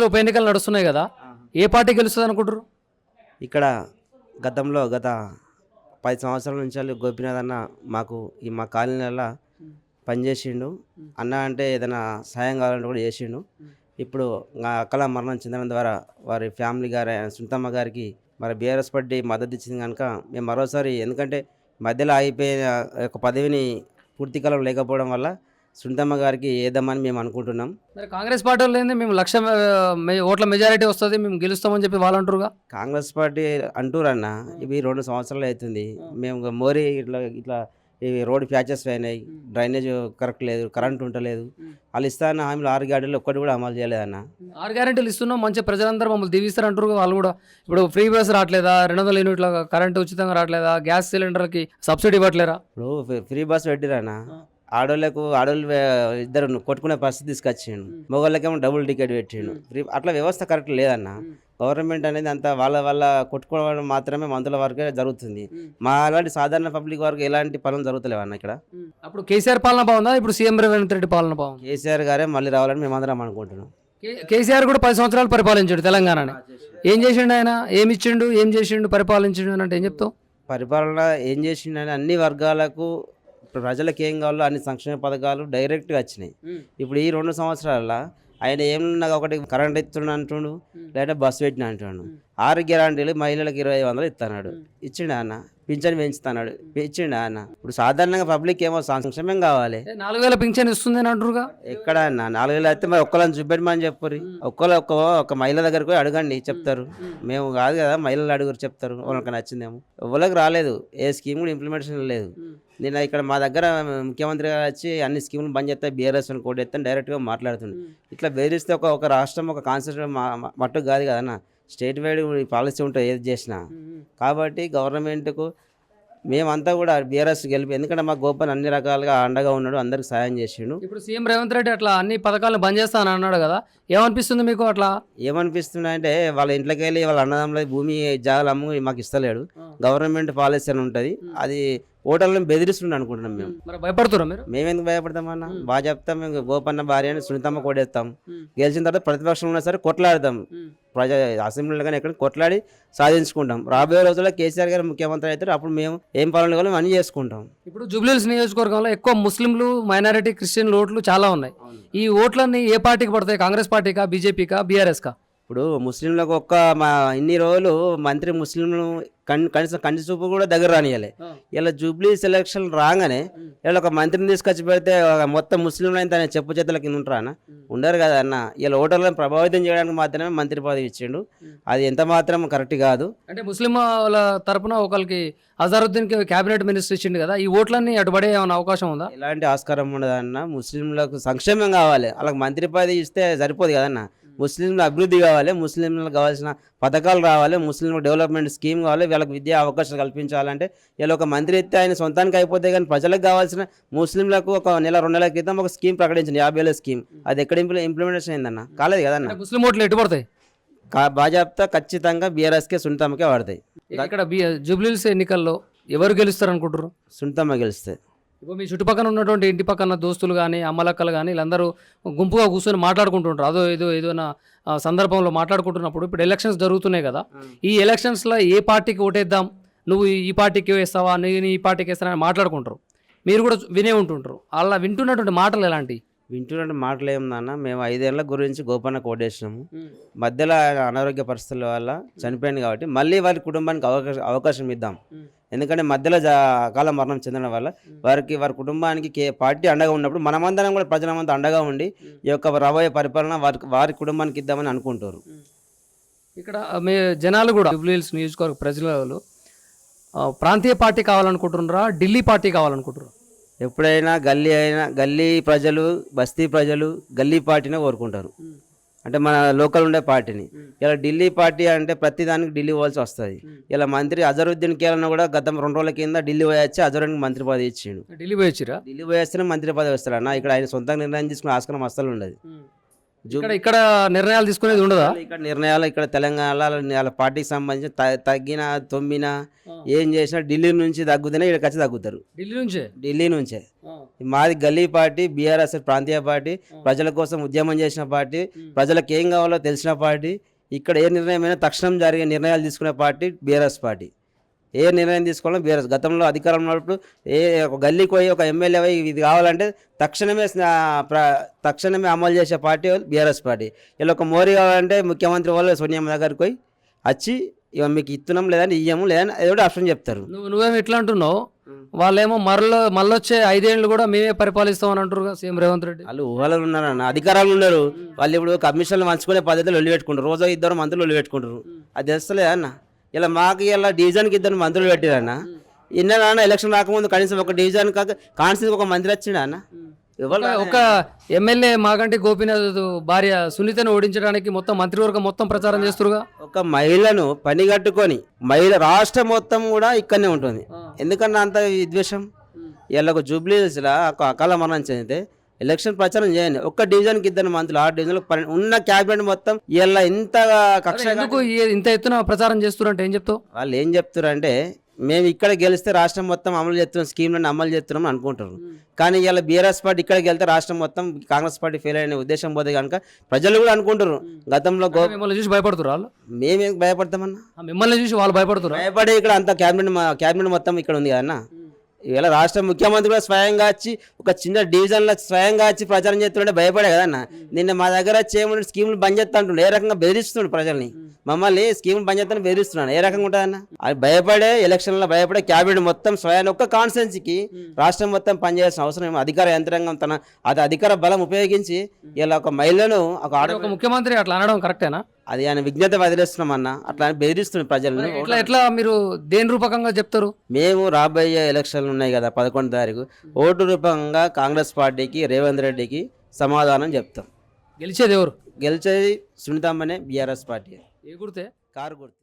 లో ఉప ఎన్నికలు నడుస్తున్నాయి కదా ఏ పార్టీ గెలుస్తుంది అనుకుంటారు ఇక్కడ గతంలో గత పది సంవత్సరాల నుంచి వెళ్ళి అన్న మాకు ఈ మా కాలనీలలో పనిచేసిండు. అన్న అంటే ఏదైనా సాయం కావాలంటే కూడా చేసిండు. ఇప్పుడు నా అక్కల మరణం చెందడం ద్వారా వారి ఫ్యామిలీ గారి సుంతమ్మ గారికి మరి బీఆర్ఎస్ పార్టీ మద్దతు ఇచ్చింది కనుక మేము మరోసారి ఎందుకంటే మధ్యలో ఆగిపోయిన ఒక పదవిని పూర్తి కాలం లేకపోవడం వల్ల సుంతమ్మ గారికి ఏదమ్మని మేము అనుకుంటున్నాం. మరి కాంగ్రెస్ పార్టీ ఏంది మేము లక్ష ఓట్ల మెజారిటీ వస్తుంది మేము గెలుస్తామని చెప్పి వాళ్ళు అంటారుగా కాంగ్రెస్ పార్టీ అంటూరన్న ఇవి రెండు సంవత్సరాలు అవుతుంది. మేము మోరీ ఇట్లా ఇట్లా ఈ రోడ్ ప్యాచెస్ అయినాయి డ్రైనేజ్ కరెక్ట్ లేదు కరెంట్ ఉంటలేదు. వాళ్ళు ఇస్తాన హామీలు ఆరు గాడీలు ఒక్కటి కూడా అమలు చేయలేదన్న. ఆరు గ్యారెంటీలు ఇస్తున్నాం మంచి ప్రజలందరూ మమ్మల్ని దీవిస్తారు అంటారు వాళ్ళు కూడా. ఇప్పుడు ఫ్రీ బస్ రావట్లేదా? రెండు వందల యూనిట్ల కరెంట్ ఉచితంగా రావట్లేదా? గ్యాస్ సిలిండర్కి సబ్సిడీ ఇవ్వట్లేరా ఇప్పుడు ఫ్రీ- ఫ్రీ బస్ పెట్టిరన్న. ఆడోళ్ళకు ఆడోళ్ళు ఇద్దరు కొట్టుకునే పరిస్థితి తీసుకొచ్చిండు. మగవాళ్ళకేమో డబుల్ టికెట్ పెట్టిండు. అట్లా వ్యవస్థ కరెక్ట్ లేదన్న. గవర్నమెంట్ అనేది అంత వాళ్ళ వాళ్ళ కొట్టుకోవడం మాత్రమే మందుల వరకే జరుగుతుంది. మా అలాంటి సాధారణ పబ్లిక్ వరకు ఎలాంటి పనులు జరుగుతలేవు అన్న ఇక్కడ అప్పుడు కేసీఆర్ పాలన బాగుందా? ఇప్పుడు సీఎం రేవంత్ రెడ్డి పాలన బాగుంది? కేసీఆర్ గారే మళ్ళీ రావాలని మేమందరం అనుకుంటున్నాం. కేసీఆర్ కూడా పది సంవత్సరాలు పరిపాలించాడు తెలంగాణని. ఏం చేసిండు ఆయన? ఏమి ఇచ్చిండు? ఏం చేసిండు? పరిపాలించిండు అని అంటే ఏం చెప్తావు? పరిపాలన ఏం చేసిండని అన్ని వర్గాలకు ప్రజలకు ఏం కావాలో అన్ని సంక్షేమ పథకాలు డైరెక్ట్గా వచ్చినాయి. ఇప్పుడు ఈ రెండు సంవత్సరాల ఆయన ఏమన్నా ఒకటి కరెంట్ ఇస్తున్నా అంటుండు లేదా బస్సు పెట్టిన అంటుండు. ఆరు గ్యారంటీలు మహిళలకు ఇరవై వందలు ఇస్తున్నాడు ఇచ్చిండు అన్న? పింఛన్ పెంచుతున్నాడు. ఇచ్చిండు అన్న? ఇప్పుడు సాధారణంగా పబ్లిక్ ఏమో సంక్షేమం కావాలి. నాలుగు వేల పింఛన్ ఇస్తుంది అని అంటారుగా ఎక్కడ అన్న? నాలుగు వేలు అయితే మరి ఒక్కళ్ళని చూపెట్టమని చెప్పరు ఒక్కరు ఒక్క ఒక మహిళ దగ్గరకు పోయి అడగండి చెప్తారు. మేము కాదు కదా మహిళలు అడుగురు చెప్తారు. వాళ్ళకి నచ్చిందేమో. ఎవరికి రాలేదు. ఏ స్కీమ్ కూడా ఇంప్లిమెంటేషన్ లేదు. నేను ఇక్కడ మా దగ్గర ముఖ్యమంత్రి గారు వచ్చి అన్ని స్కీములు బంద్ చేస్తే బీఆర్ఎస్ అని కోడ్ ఎత్తాను డైరెక్ట్గా మాట్లాడుతుండు. ఇట్లా బెదిరిస్తే ఒక ఒక రాష్ట్రం ఒక కాన్సెప్ట్ మట్టుకు కాదు కదన్న స్టేట్ వైడ్ పాలసీ ఉంటుంది ఏది చేసినా. కాబట్టి గవర్నమెంట్కు మేమంతా కూడా బీఆర్ఎస్ గెలిపి ఎందుకంటే మా గోపన్ అన్ని రకాలుగా అండగా ఉన్నాడు అందరికి సాయం చేసిండు. ఇప్పుడు సీఎం రేవంత్ రెడ్డి అట్లా అన్ని పథకాలను బంద్ చేస్తా అని అన్నాడు కదా ఏమనిపిస్తుంది మీకు అట్లా? ఏమనిపిస్తుంది అంటే వాళ్ళ ఇంట్లోకి వెళ్ళి వాళ్ళ అన్నదమ్ముల భూమి జాగాలు అమ్ము మాకు ఇస్తలేడు. గవర్నమెంట్ పాలసీ అని ఉంటుంది. అది ఓటర్లను బెదిరిస్తుండ అనుకుంటున్నాం మేము. మరి భయపడుతురా మీరు? మేమెందుకు భయపడతామన్న బాగా చెప్తాం మేము గోపన్న భార్య అని సునీతమ్మ కొడేస్తాం. గెలిచిన తర్వాత ప్రతిపక్షంలో ఉన్నా సరే కొట్లాడతాం. ప్రజా అసెంబ్లీలో కానీ ఎక్కడ కొట్లాడి సాధించుకుంటాం. రాబోయే రోజుల్లో కేసీఆర్ గారు ముఖ్యమంత్రి అయితే అప్పుడు మేము ఏం పనులు కావాలో అన్నీ చేసుకుంటాం. ఇప్పుడు జూబ్లీహిల్స్ నియోజకవర్గంలో ఎక్కువ ముస్లింలు మైనారిటీ క్రిస్టియన్ ఓట్లు చాలా ఉన్నాయి. ఈ ఓట్లన్నీ ఏ పార్టీకి పడతాయి? కాంగ్రెస్ పార్టీకా బీజేపీకా బీఆర్ఎస్కా? ఇప్పుడు ముస్లింలకు ఒక్క మా ఇన్ని రోజులు మంత్రి ముస్లింలు కన్ కనీసం కంటి చూపు కూడా దగ్గర రానియాలి ఇలా జూబ్లీ సెలక్షన్ రాగానే ఇలా ఒక మంత్రిని తీసుకొచ్చి పెడితే మొత్తం ముస్లింలు అయితే ఆయన చెప్పు చేతుల కింద ఉంటారా అన్న? ఉండరు కదా అన్న. ఇలా ఓటర్లను ప్రభావితం చేయడానికి మాత్రమే మంత్రి పదవి ఇచ్చిండు. అది ఎంత మాత్రం కరెక్ట్ కాదు. అంటే ముస్లిం వాళ్ళ తరపున ఒకరికి అజారుద్దీన్కి క్యాబినెట్ మినిస్టర్ ఇచ్చిండు కదా ఈ ఓట్లన్నీ అటుపడే ఏమైనా అవకాశం ఉందా? ఎలాంటి ఆస్కారం ఉండదు అన్న ముస్లింలకు సంక్షేమం కావాలి. వాళ్ళకి మంత్రి పదవి ఇస్తే సరిపోదు కదన్న ముస్లింల అభివృద్ధి కావాలి ముస్లింలకు కావాల్సిన పథకాలు రావాలి ముస్లింలకు డెవలప్మెంట్ స్కీమ్ కావాలి వీళ్ళకి విద్యా అవకాశాలు కల్పించాలంటే ఇలా ఒక మంత్రి ఎత్తే ఆయన సొంతానికి అయిపోతే కానీ ప్రజలకు కావాల్సిన ముస్లింలకు ఒక నెల రెండు నెలల క్రితం ఒక స్కీమ్ ప్రకటించింది యాభై వేల స్కీమ్. అది ఎక్కడ ఇంప్లి ఇంప్లిమెంటేషన్ అయిందన్న? కాలేదు కదన్న ముస్లిం ఓట్లు ఎటు పడతాయి? కా- బాజాప్తా ఖచ్చితంగా బీఆర్ఎస్కే సునీతమ్మకే పడతాయి ఇక్కడ బి జూబ్లీహిల్స్ ఎన్నికల్లో ఎవరు గెలుస్తారు అనుకుంటారు సునీతమ్మ గెలిస్తే ఇప్పుడు మీ చుట్టుపక్కల ఉన్నటువంటి ఇంటి పక్కన దోస్తులు కానీ అమ్మలక్కలు కానీ వీళ్ళందరూ గుంపుగా కూర్చొని మాట్లాడుకుంటుంటారు. అదో ఏదో ఏదైనా సందర్భంలో మాట్లాడుకుంటున్నప్పుడు ఇప్పుడు ఎలక్షన్స్ జరుగుతున్నాయి కదా. ఈ ఎలక్షన్స్లో ఏ పార్టీకి ఓటేద్దాం? నువ్వు ఈ పార్టీకి వేస్తావా? నేను ఈ పార్టీకి వేస్తానని అని మాట్లాడుకుంటారు. మీరు కూడా వినే ఉంటుంటారు. అలా వింటున్నటువంటి మాటలు ఎలాంటివి వింటున్న మాటలు ఏముందన్న మేము ఐదేళ్ళ గురించి గోపన్న కోటేసినాము మధ్యలో అనారోగ్య పరిస్థితుల వల్ల చనిపోయింది కాబట్టి మళ్ళీ వారి కుటుంబానికి అవకాశం అవకాశం ఇద్దాం. ఎందుకంటే మధ్యలో జా అకాల మరణం చెందడం వల్ల వారికి వారి కుటుంబానికి కే పార్టీ అండగా ఉన్నప్పుడు మనమందరం కూడా ప్రజలమంతా అండగా ఉండి ఈ యొక్క రాబోయే పరిపాలన వారి వారి కుటుంబానికి ఇద్దామని అనుకుంటారు. ఇక్కడ మీ జనాలు కూడా జూబ్లీహిల్స్ నియోజకవర్గ ప్రజలు ప్రాంతీయ పార్టీ కావాలనుకుంటున్నారా ఢిల్లీ పార్టీ కావాలనుకుంటున్నారు? ఎప్పుడైనా గల్లీ అయినా గల్లీ ప్రజలు బస్తీ ప్రజలు గల్లీ పార్టీనే కోరుకుంటారు. అంటే మన లోకల్ ఉండే పార్టీని. ఇలా ఢిల్లీ పార్టీ అంటే ప్రతి దానికి ఢిల్లీ పోవాల్సి వస్తుంది. ఇలా మంత్రి అజరుద్దీన్ కేలన్న కూడా గతం రెండు రోజుల కింద ఢిల్లీ పోయొచ్చి అజరుద్దీన్ మంత్రి పదవి ఇచ్చిండు. ఢిల్లీ పోయి వచ్చిరా ఢిల్లీ పోయేస్తేనే మంత్రి పదవి వస్తాడు అన్న. ఇక్కడ ఆయన సొంతంగా నిర్ణయం తీసుకునే ఆస్కారం అస్సలు ఉండదు. ఇక్కడ ఇక్కడ నిర్ణయాలు తీసుకునేది ఉండదా? ఇక్కడ నిర్ణయాలు ఇక్కడ తెలంగాణలో పార్టీకి సంబంధించి త- తగ్గిన తొమ్మినా ఏం చేసినా ఢిల్లీ నుంచి తగ్గుతూనే ఇక్కడ వచ్చి తగ్గుతారు. ఢిల్లీ నుంచే? ఢిల్లీ నుంచే. మాది గల్లీ పార్టీ బీఆర్ఎస్ ప్రాంతీయ పార్టీ ప్రజల కోసం ఉద్యమం చేసిన పార్టీ ప్రజలకు ఏం కావాలో తెలిసిన పార్టీ ఇక్కడ ఏ నిర్ణయమైనా తక్షణం జరిగే నిర్ణయాలు తీసుకునే పార్టీ బీఆర్ఎస్ పార్టీ. ఏ నిర్ణయం తీసుకోవాలో బీఆర్ఎస్. గతంలో అధికారంలో ఉన్నప్పుడు ఏ ఒక గల్లీకి పోయి ఒక ఎమ్మెల్యే పోయి ఇది కావాలంటే తక్షణమే తక్షణమే అమలు చేసే పార్టీ బీఆర్ఎస్ పార్టీ. ఇలా ఒక మోరీ కావాలంటే ముఖ్యమంత్రి వాళ్ళు సోనియా దగ్గరికి పోయి వచ్చి ఇక మీకు ఇస్తున్నాం లేదంటే ఇయ్యము లేదని ఏదో ఆప్షన్ చెప్తారు. నువ్వు నువ్వేమో ఎట్లా అంటున్నావు? వాళ్ళేమో మరలో మళ్ళొచ్చే ఐదేళ్ళు కూడా మేమే పరిపాలిస్తామని అంటారు సీఎం రేవంత్ రెడ్డి. వాళ్ళు ఊహలో ఉన్నారన్న అధికారాలు ఉన్నారు వాళ్ళు ఇప్పుడు కమిషన్లు మంచుకునే పద్ధతిలో ఒళ్ళు పెట్టుకుంటారు. రోజు ఇద్దరు మంత్రులు ఒళ్ళు పెట్టుకుంటారు. అది తెస్తలేదు అన్న. ఇలా మాకు ఇలా డివిజన్కి ఇద్దరు మంత్రులు పెట్టారన్న ఇన్న ఎలక్షన్ రాకముందు కనీసం ఒక డివిజన్ కాక కాన్స్టిట్యూన్సీ ఒక మంత్రి వచ్చిండా అన్న? ఒక- ఒక ఎమ్మెల్యే మాగంటి గోపీనాథ్ భార్య సునీతను ఓడించడానికి మొత్తం మంత్రివర్గం మొత్తం ప్రచారం చేస్తురుగా? ఒక మహిళను పని కట్టుకొని మహిళ రాష్ట్రం మొత్తం కూడా ఇక్కడనే ఉంటుంది. ఎందుకన్నా అంత విద్వేషం ఇలా ఒక జూబ్లీస్లా ఒక అకాల మరణం చెందితే ఎలక్షన్ ప్రచారం చేయండి. ఒక్క డివిజన్కి ఇద్దరు మంత్రులు ఆ డివిజన్లో పన్నెండు ఉన్న క్యాబినెట్ మొత్తం ఇలా ఇంత కక్ష ఇంత ఎత్తున ప్రచారం చేస్తురంటే ఏం చెప్తావు? వాళ్ళు ఏం చెప్తారు అంటే మేము ఇక్కడ గెలిస్తే రాష్ట్రం మొత్తం అమలు చేస్తున్నాం స్కీమ్లను అమలు చేస్తున్నాం అని అనుకుంటారు కానీ ఇలా బీఆర్ఎస్ పార్టీ ఇక్కడికి వెళ్తే రాష్ట్రం మొత్తం కాంగ్రెస్ పార్టీ ఫెయిల్ అయిన ఉద్దేశం పోతే కనుక ప్రజలు కూడా అనుకుంటారు గతంలో మిమ్మల్ని చూసి భయపడుతురు వాళ్ళు? మేమేం భయపడతామన్నా? మిమ్మల్ని చూసి వాళ్ళు భయపడుతురా భయపడే ఇక్కడ అంత క్యాబినెట్ క్యాబినెట్ మొత్తం ఇక్కడ ఉంది కదన్న ఇవాళ రాష్ట్ర ముఖ్యమంత్రి కూడా స్వయంగా వచ్చి ఒక చిన్న డివిజన్లో స్వయంగా వచ్చి ప్రచారం చేస్తుంటే భయపడే కదన్న నిన్న మా దగ్గర చేయమని స్కీములు బంద్ చేస్తా అంటుండే. ఏ రకంగా బెదిరిస్తుండు ప్రజల్ని? మమ్మల్ని స్కీములు బంద్ చేస్తాను బెదిరిస్తున్నాను. ఏ రకంగా ఉంటుందన్న? అది భయపడే ఎలక్షన్లో భయపడే క్యాబినెట్ మొత్తం స్వయాన్ని ఒక్క కాన్స్టెన్సీకి రాష్ట్రం మొత్తం పనిచేయాల్సిన అవసరం ఏమో. అధికార యంత్రాంగం తన అది అధికార బలం ఉపయోగించి ఇలా ఒక మహిళను ఒక ఆడ ఒక ముఖ్యమంత్రి అట్లా అనడం కరెక్టేనా? అది ఆయన విజ్ఞత వదిలేస్తున్నాం అన్న అట్లా బెదిరిస్తుంది ప్రజలను. ఎట్లా ఎట్లా మీరు దేని రూపకంగా చెప్తారు? మేము రాబోయే ఎలక్షన్లు ఉన్నాయి కదా పదకొండు తారీఖు. ఓటు రూపంగా కాంగ్రెస్ పార్టీకి రేవంత్ రెడ్డికి సమాధానం చెప్తాం. గెలిచేది ఎవరు? గెలిచేది సునీతమ్మనే బీఆర్ఎస్ పార్టీ. ఏ గుర్తే? కారు గుర్తు.